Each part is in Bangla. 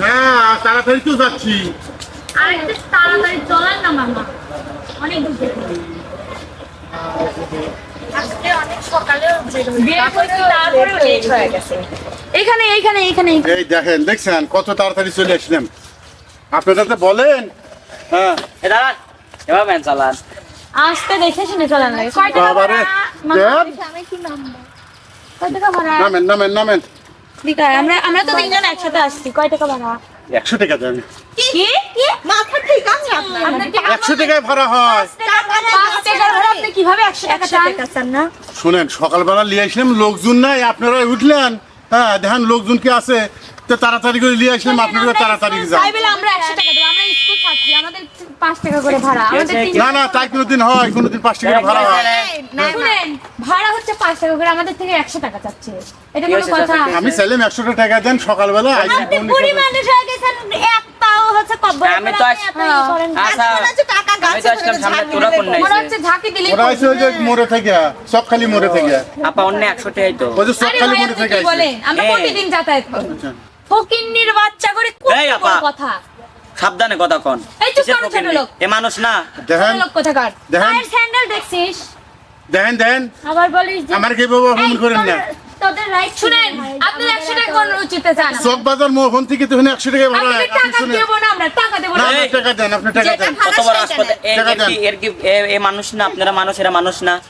হ্যাঁ তাড়াতাড়ি তো যাচ্ছি। আর একটু তাড়াতাড়ি চলেন না মামা। অনেক দূর আজকে অনেক সকালে বের লেট হয়ে গেছে। এখানে এইখানে এইখানে এই দেখেন দেখছেন কত তাড়াতাড়ি চলে আসলাম। আপনারা তো বলেন। হ্যাঁ। এ দাঁড়ান এবার ম্যান চালান। আসতে দেখে শুনে চলেন বাবারে, নামেন নামেন। দিকা আমরা আমরা তো তিনজন একসাথে আসছি। কয় টাকা ভাড়া? একশো টাকা দেন। কি? কি? মাথা ঠিক আছে। একশো টাকায় ভাড়া হয়। পাঁচ টাকার ভাড়া আপনি কীভাবে একশো টাকা চান? না? শুনেন সকালবেলা নিয়ে আসলাম লোকজন নাই আপনারা উঠলেন। হ্যাঁ দেখেন লোকজন কি আছে। তো তাড়াতাড়ি করে নিয়ে আসলাম আপনারা তাড়াতাড়ি যান। আমরা একশো টাকা দেবো স্কুল ছাত্রী আমাদের পাঁচ টাকা করে ভাড়া আমাদের না না তাই কোনোদিন হয় কোনোদিন পাঁচ টাকা ভাড়া হয়। শুনেন ভাড়া হচ্ছে পাঁচ টাকা করে আমাদের থেকে একশো টাকা চাচ্ছে। এটা কোনো কথা। আমি চাইলাম একশো টাকা দেন সকালবেলা আইসি আপনি বুড়ি মানুষ হয়ে গেছেন এক পাও হচ্ছে কব্বর আমি তো আচ্ছা আমি তো আসলাম সামনে তোরা কোন নাই মনে হচ্ছে ঝাঁকি দিলি ওরা আছে ওই যে মোড়ে থেকে চকখালি মোড়ে থেকে। আপা অন্য একশো টাকাই তো। ওই যে আরে মোড়ে থেকে আইছে। বলেন? আমরা প্রতিদিন যাতায়াত করি। আচ্ছা। ফকিন্নির বাচ্চা করে কথা। সাবধানে কথা কন। এই চুপ করো, ছোট লোক। এ মানুষ না। দেখেন লোক কোথাকার? দেখেন। পায়ের স্যান্ডেল দেখছিস? দেখেন দেখেন। আবার বলিস যে আমার কে বাবা এই, করেন না? তোদের- রাইট শুনেন আপনার একশো টাকা কোন উচিত চান। চক বাজার মোহন থেকে তো এখানে একশো টাকা ভাড়া হয়। আপনি টাকা দেবো না আমরা টাকা দেবো না। না না, টাকা দেন আপনি টাকা দেন। কত বড় হাসপাতাল এর এর কি এর কি এ- এ মানুষ না আপনারা মানুষ এরা মানুষ না।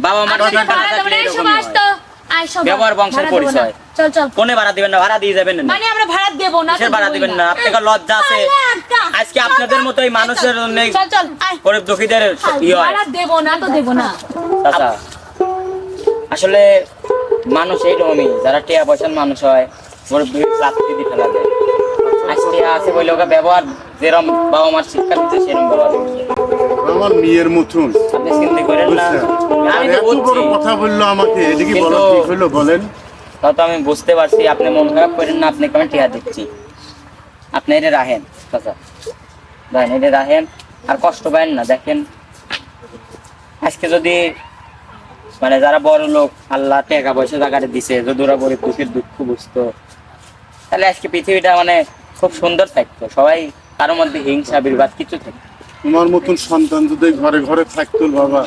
বাবা মার দেবো না, এই সব আসতো। আয় সব ব্যবহার বংশের ভাড়া দেবো না। পরিচয়। চল চল। কোনে ভাড়া দিবেন না? ভাড়া দিয়ে যাবেন না। মানে আমরা ভাড়া দেবো না কিসের ভাড়া দিবেন না? আপনার লজ্জা আছে। আজকে আপনাদের মতো এই মানুষের জন্য চল চল। গরিব দুঃখীদের ভাড়া দেবো না তো দেবো না। আচ্ছা আসলে মানুষ এইরকমই যারা টিয়া পয়সার মানুষ হয় গরিব দুঃখী আজকে আছে বলে ওকে ব্যবহার যেরকম বাবা মার শিক্ষা দিচ্ছে সেরকম ব্যবহার আমার মেয়ের মতন। আপনি চিন্তা করেন না। আমি তো এত বড় কথা বলল আমাকে এদিকে বলা ঠিক হলো বলেন। তাও তো আমি বুঝতে পারছি আপনি মন খারাপ করেন না আপনাকে আমি টিয়া দিচ্ছি। আপনি এটা রাহেন চাচা। রাহেন এটা রাহেন আর কষ্ট পাবেন না দেখেন। আজকে যদি মানে যারা বড় লোক আল্লাহ টাকা পয়সা জায়গাটা দিছে যদি ওরা গরিব দুঃখের দুঃখ বুঝতো তাহলে আজকে পৃথিবীটা মানে খুব সুন্দর থাকতো। সবাই কারোর মধ্যে হিংসা বিবাদ কিছু থাকতো। তোমার মতন সন্তান যদি ঘরে ঘরে থাকতো বাবা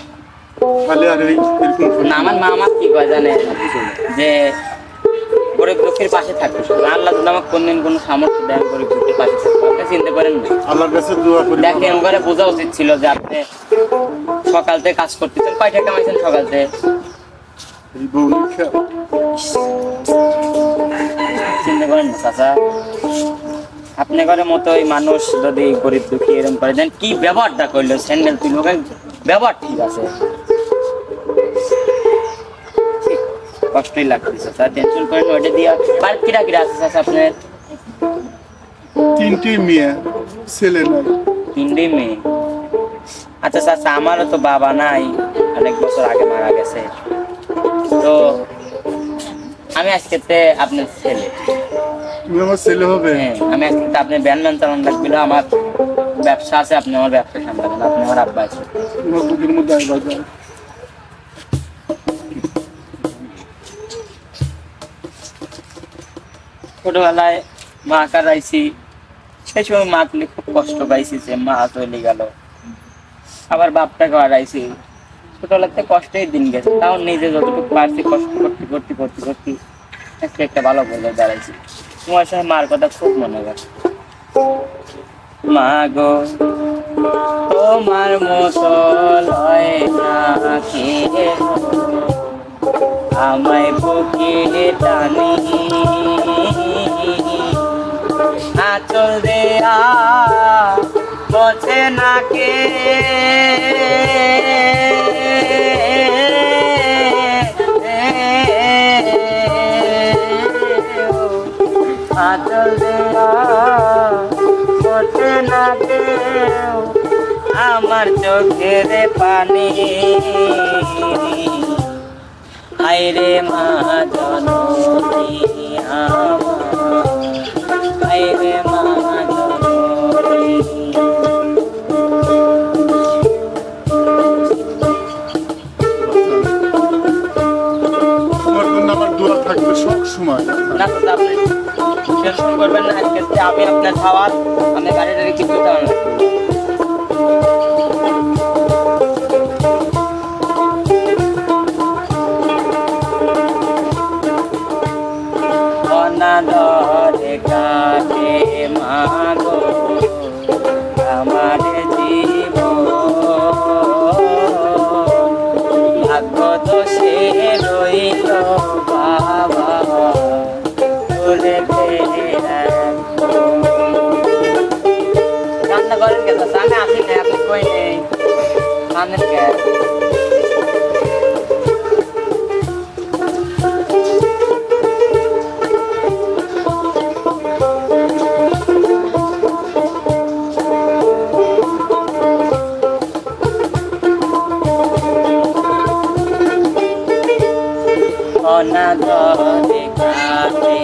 তাহলে আর এই এরকম না আমার মা আমার কি কয় জানে? যে গরিব দুঃখের পাশে থাকতো। আল্লাহ যদি আমাকে কোনদিন কোনো সামর্থ্য দেন গরিব দুঃখের পাশে থাকতো আপনি চিনতে পারেন না। আল্লাহর কাছে দোয়া করি দেখেন ওখানে বোঝা উচিত ছিল যে আপনি সকাল থেকে কাজ করতেছেন কয়টা কামাইছেন সকাল থেকে এই বউনি খা- চিন্তা করেন না চাচা। আপনি ঘরে মতো ওই মানুষ যদি গরিব দুঃখী এরকম করে দেন কি ব্যবহারটা করল? স্যান্ডেল তুই লোকের ব্যবহার ঠিক আছে। কষ্টই লাগতেছে স্যার। টেনশন করেন ওইটা দিয়া বাড়িতে কিরা কিরা আছে চাচা আপনার তিনটি মেয়ে ছেলে নাই। তিনটি মেয়ে। আচ্ছা চাচা আমারও তো বাবা নাই। অনেক বছর আগে মারা গেছে। তো আমি আজকে আপনার ছেলে। তুমি আমার ছেলে হবে। হ্যাঁ আমি তে আপনি ব্যান ম্যান চালান লাগছিল আমার ব্যবসা আছে আপনি আমার ব্যবসা সামলাবেন আপনি আমার আব্বা আছে। বুকের মধ্যে আসবা ছোটবেলায় মা কারাইছি সেই সময় মা তুলে খুব কষ্ট পাইছি যে মা চলে গেল। আবার বাপটাকে হারাইছি। ছোটবেলাতে কষ্টের দিন গেছে তাও নিজে যতটুকু পারছি কষ্ট করতে করতে করতে করতে একটা ভালো বলে দাঁড়াইছি। তোমার সাথে মার কথা খুব মনে গেছে মা গো তোমার মতো লয় না আমায় বুকে টানি। আচল দেয়া আচল দেয়া বসে না দেও আমার চোখের পানি আইরে মা জননী থাকবে সব সময় না দাদা আপনি টেনশন করবেন না আজকে আমি আপনার খাওয়ার আমি গাড়িটাকে কিছু দেওয়া রান্না করেন কে তো সামনে আসি না আপনি কই নেই সামনে কে অনাদরে কাটে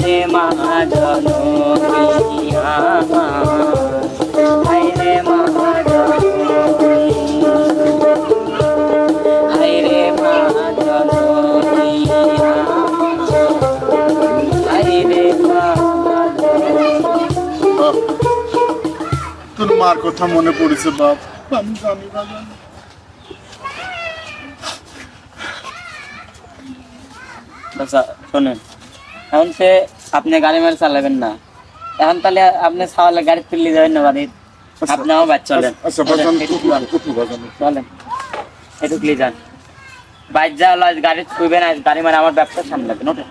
হাইরে মা জননী মা হাইরে মা তোর মার কথা মনে পড়েছে বাপ। আমি জানি না আচ্ছা শোনেন। এখন সে আপনি গাড়ি মেরে চালাবেন না। এখন তাহলে আপনি সাওয়ালে গাড়ি ফিরলে যাবেন না বাড়ির। আপনিও বাদ চলেন। আচ্ছা চলেন, উঠু উঠু এটুকলি যান। বাইক যা হলো আজ গাড়ি ছুঁবে না গাড়ি মেরে আমার ব্যবসা সামলাবেন ওটা